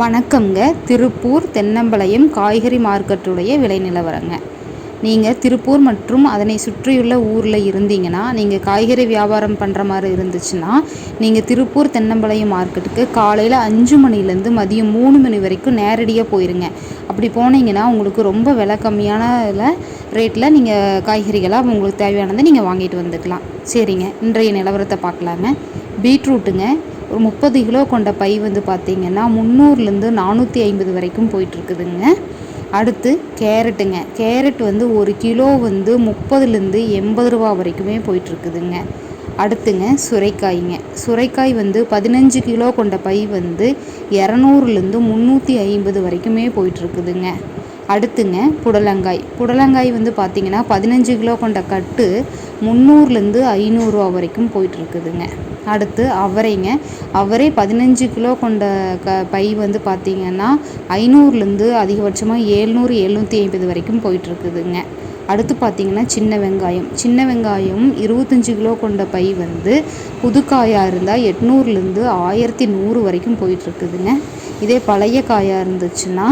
வணக்கங்க திருப்பூர் தென்னம்பாளையம் காய்கறி மார்க்கெட்டுடைய விலை நிலவரங்க. நீங்கள் திருப்பூர் மற்றும் அதனை சுற்றியுள்ள ஊரில் இருந்தீங்கன்னா நீங்கள் காய்கறி வியாபாரம் பண்ணுற மாதிரி இருந்துச்சுன்னா நீங்கள் திருப்பூர் தென்னம்பாளையம் மார்க்கெட்டுக்கு காலையில் அஞ்சு மணிலேருந்து மதியம் மூணு மணி வரைக்கும் நேரடியாக போயிருங்க. அப்படி போனீங்கன்னா உங்களுக்கு ரொம்ப விலை கம்மியான ரேட்டில் நீங்கள் காய்கறிகளாக உங்களுக்கு தேவையானதை நீங்கள் வாங்கிட்டு வந்துக்கலாம். சரிங்க. இன்றைய நிலவரத்தை பார்க்கலாங்க. பீட்ரூட்டுங்க. ஒரு முப்பது கிலோ கொண்ட பை வந்து பார்த்திங்கன்னா முந்நூறுலேருந்து நானூற்றி ஐம்பது வரைக்கும் போயிட்டுருக்குதுங்க. அடுத்து கேரட்டுங்க. கேரட் வந்து ஒரு கிலோ வந்து முப்பதுலேருந்து எண்பது ரூபா வரைக்குமே போயிட்டுருக்குதுங்க. அடுத்துங்க சுரைக்காய்ங்க. சுரைக்காய் வந்து பதினஞ்சு கிலோ கொண்ட பை வந்து இரநூறுலேருந்து முந்நூற்றி ஐம்பது வரைக்குமே போயிட்டுருக்குதுங்க. அடுத்துங்க புடலங்காய். புடலங்காய் வந்து பார்த்திங்கன்னா பதினஞ்சு கிலோ கொண்ட கட்டு முந்நூறுலேருந்து ஐநூறுரூவா வரைக்கும் போயிட்டுருக்குதுங்க. அடுத்து அவரைங்க. அவரை பதினஞ்சு கிலோ கொண்ட க பை வந்து பார்த்திங்கன்னா ஐநூறுலேருந்து அதிகபட்சமாக ஏழ்நூறு எழுநூற்றி ஐம்பது வரைக்கும் போயிட்டுருக்குதுங்க. அடுத்து பார்த்திங்கன்னா சின்ன வெங்காயம். சின்ன வெங்காயம் இருபத்தஞ்சி கிலோ கொண்ட பை வந்து புதுக்காயாக இருந்தால் எட்நூறுலேருந்து ஆயிரத்தி நூறு வரைக்கும் போயிட்டுருக்குதுங்க. இதே பழைய காயாக இருந்துச்சுன்னா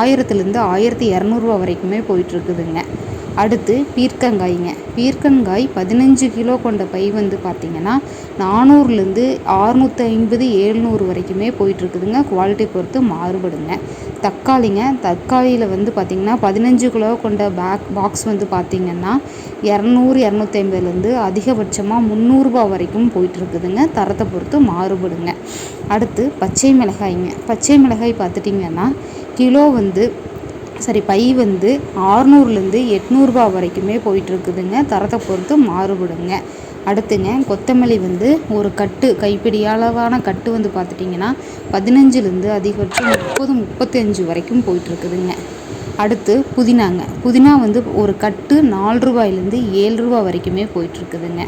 ஆயிரத்துலேருந்து ஆயிரத்தி இரநூறுவா வரைக்குமே போயிட்டுருக்குதுங்க. அடுத்து பீர்க்கங்காய்ங்க. பீர்க்கங்காய் பதினஞ்சு கிலோ கொண்ட பை வந்து பார்த்திங்கன்னா நானூறுலேருந்து ஆறுநூற்றி ஐம்பது ஏழ்நூறு வரைக்குமே போயிட்டுருக்குதுங்க. குவாலிட்டி பொறுத்து மாறுபடுங்க. தக்காளிங்க தக்காளியில் வந்து பார்த்திங்கன்னா பதினஞ்சு கிலோ கொண்ட பேக் பாக்ஸ் வந்து பார்த்திங்கன்னா இரநூறு இரநூத்தி ஐம்பதுலேருந்து அதிகபட்சமாக முந்நூறுரூபா வரைக்கும் போயிட்டுருக்குதுங்க. தரத்தை பொறுத்து மாறுபடுங்க. அடுத்து பச்சை மிளகாய்ங்க. பச்சை மிளகாய் பார்த்துட்டிங்கன்னா கிலோ வந்து சரி பை வந்து ஆறுநூறுலேருந்து எட்நூறுபா வரைக்குமே போயிட்டுருக்குதுங்க. தரத்தை பொறுத்து மாறுபடுங்க. அடுத்துங்க கொத்தமல்லி வந்து ஒரு கட்டு கைப்பிடி அளவான கட்டு வந்து பார்த்துட்டிங்கன்னா பதினஞ்சுலேருந்து அதிகபட்சம் முப்பது முப்பத்தஞ்சு வரைக்கும் போயிட்டுருக்குதுங்க. அடுத்து புதினாங்க. புதினா வந்து ஒரு கட்டு நாலு ரூபாயிலேருந்து ஏழு ரூபா வரைக்குமே போயிட்டுருக்குதுங்க.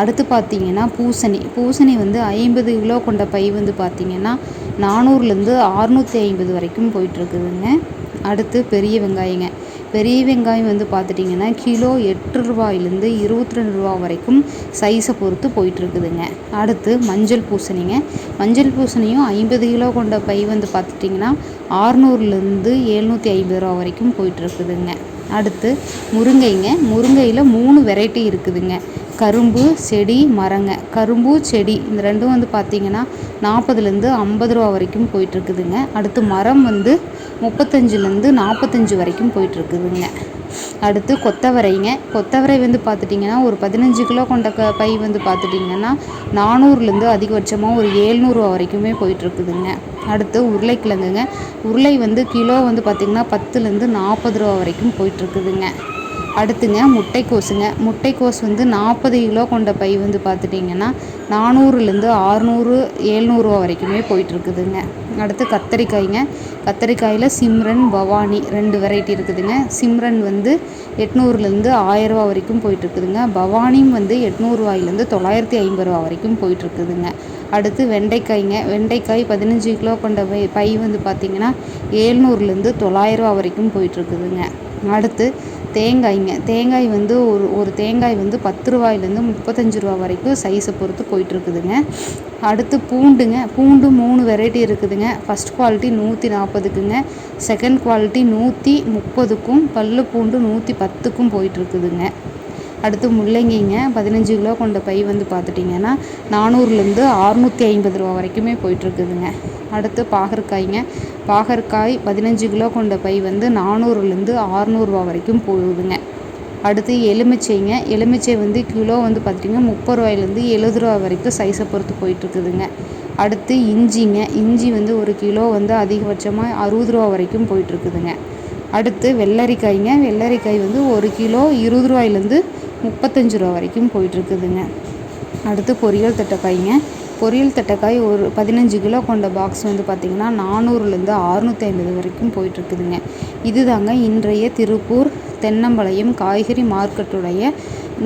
அடுத்து பார்த்தீங்கன்னா பூசணி. பூசணி வந்து ஐம்பது கிலோ கொண்ட பை வந்து பார்த்திங்கன்னா நானூறுலேருந்து அறுநூற்றி ஐம்பது வரைக்கும் போயிட்டுருக்குதுங்க. அடுத்து பெரிய வெங்காயங்க. பெரிய வெங்காயம் வந்து பார்த்துட்டிங்கன்னா கிலோ எட்டு ரூபாயிலேருந்து இருபத்தி ரெண்டு ரூபா வரைக்கும் சைஸை பொறுத்து போயிட்டுருக்குதுங்க. அடுத்து மஞ்சள் பூசணிங்க. மஞ்சள் பூசணியும் ஐம்பது கிலோ கொண்ட பை வந்து பார்த்துட்டிங்கன்னா ஆறுநூறுலேருந்து எழுநூற்றி ஐம்பது ரூபா வரைக்கும் போயிட்டுருக்குதுங்க. அடுத்து முருங்கைங்க. முருங்கையில் மூணு வெரைட்டி இருக்குதுங்க. கரும்பு செடி மரங்க. கரும்பு செடி இந்த ரெண்டும் வந்து பார்த்திங்கன்னா நாற்பதுலேருந்து ஐம்பது ரூபா வரைக்கும் போயிட்டுருக்குதுங்க. அடுத்து மரம் வந்து முப்பத்தஞ்சுலேருந்து நாற்பத்தஞ்சு வரைக்கும் போயிட்டுருக்குதுங்க. அடுத்து கொத்தவரைங்க. கொத்தவரை வந்து பார்த்துட்டிங்கன்னா ஒரு பதினஞ்சு கிலோ கொண்ட க பை வந்து பார்த்துட்டிங்கன்னா நானூறுலேருந்து அதிகபட்சமாக ஒரு ஏழ்நூறுவா வரைக்குமே போயிட்டுருக்குதுங்க. அடுத்து உருளைக்கிழங்குங்க. உருளை வந்து கிலோ வந்து பார்த்திங்கன்னா பத்துலேருந்து நாற்பது ரூபா வரைக்கும் போயிட்டுருக்குதுங்க. அடுத்துங்க முட்டைக்கோஸுங்க. முட்டைக்கோஸ் வந்து நாற்பது கிலோ கொண்ட பை வந்து பார்த்துட்டிங்கன்னா நானூறுலேருந்து ஆறுநூறு ஏழ்நூறுவா வரைக்குமே போயிட்டுருக்குதுங்க. அடுத்து கத்தரிக்காய்ங்க. கத்தரிக்காயில் சிம்ரன் பவானி ரெண்டு வெரைட்டி இருக்குதுங்க. சிம்ரன் வந்து எட்நூறுலேருந்து ஆயிரரூவா வரைக்கும் போயிட்டுருக்குதுங்க. பவானியும் வந்து எட்நூறுவாயிலேருந்து தொள்ளாயிரத்தி ஐம்பது ரூபா வரைக்கும் போயிட்டுருக்குதுங்க. அடுத்து வெண்டைக்காய்ங்க. வெண்டைக்காய் பதினஞ்சு கிலோ கொண்ட பை பை வந்து பார்த்திங்கன்னா ஏழ்நூறுலேருந்து தொள்ளாயிரரூவா வரைக்கும் போயிட்டுருக்குதுங்க. அடுத்து தேங்காய்ங்க. தேங்காய் வந்து ஒரு ஒரு தேங்காய் வந்து பத்து ரூபாயிலேருந்து முப்பத்தஞ்சு ரூபா வரைக்கும் சைஸை பொறுத்து போயிட்டுருக்குதுங்க. அடுத்து பூண்டுங்க. பூண்டு மூணு வெரைட்டி இருக்குதுங்க. ஃபஸ்ட் குவாலிட்டி நூற்றி நாற்பதுக்குங்க செகண்ட் குவாலிட்டி நூற்றி முப்பதுக்கும் பல்லு பூண்டு நூற்றி பத்துக்கும் போயிட்டுருக்குதுங்க. அடுத்து முள்ளங்கிங்க. பதினஞ்சு கிலோ கொண்ட பை வந்து பார்த்துட்டிங்கன்னா நானூறுலேருந்து அறுநூற்றி ஐம்பது ரூபா வரைக்குமே போயிட்டுருக்குதுங்க. அடுத்து பாகற்காய்ங்க. பாகற்காய் பதினஞ்சு கிலோ கொண்ட பை வந்து நானூறுலேருந்து ஆறுநூறுவா வரைக்கும் போகுதுங்க. அடுத்து எலுமிச்சைங்க. எலுமிச்சை வந்து கிலோ வந்து பார்த்திங்கன்னா முப்பது ரூபாயிலேருந்து எழுபது ரூபா வரைக்கும் சைஸை பொறுத்து போயிட்டுருக்குதுங்க. அடுத்து இஞ்சிங்க. இஞ்சி வந்து ஒரு கிலோ வந்து அதிகபட்சமாக அறுபது ரூபா வரைக்கும் போயிட்டுருக்குதுங்க. அடுத்து வெள்ளரிக்காய்ங்க. வெள்ளரிக்காய் வந்து ஒரு கிலோ இருபது ரூபாயிலேருந்து முப்பத்தஞ்சு ரூபா வரைக்கும் போயிட்டுருக்குதுங்க. அடுத்து பொரியல் தட்டைக்காய்ங்க பொரியல் தட்டைக்காய் ஒரு பதினஞ்சு கிலோ கொண்ட பாக்ஸ் வந்து பார்த்திங்கன்னா நானூறுலேருந்து அறுநூற்றி ஐம்பது வரைக்கும் போயிட்டுருக்குதுங்க. இது தாங்க இன்றைய திருப்பூர் தென்னம்பாளையம் காய்கறி மார்க்கெட்டுடைய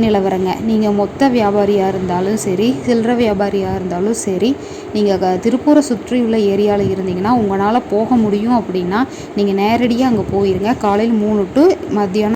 நிலவரங்க. நீங்கள் மொத்த வியாபாரியாக இருந்தாலும் சரி சில்லற வியாபாரியாக இருந்தாலும் சரி நீங்கள் க திருப்பூரை சுற்றி உள்ள ஏரியாவில் இருந்தீங்கன்னா உங்களால் போக முடியும் அப்படின்னா நீங்கள் நேரடியாக அங்கே போயிருங்க. காலையில் மூணு டு மத்தியானம்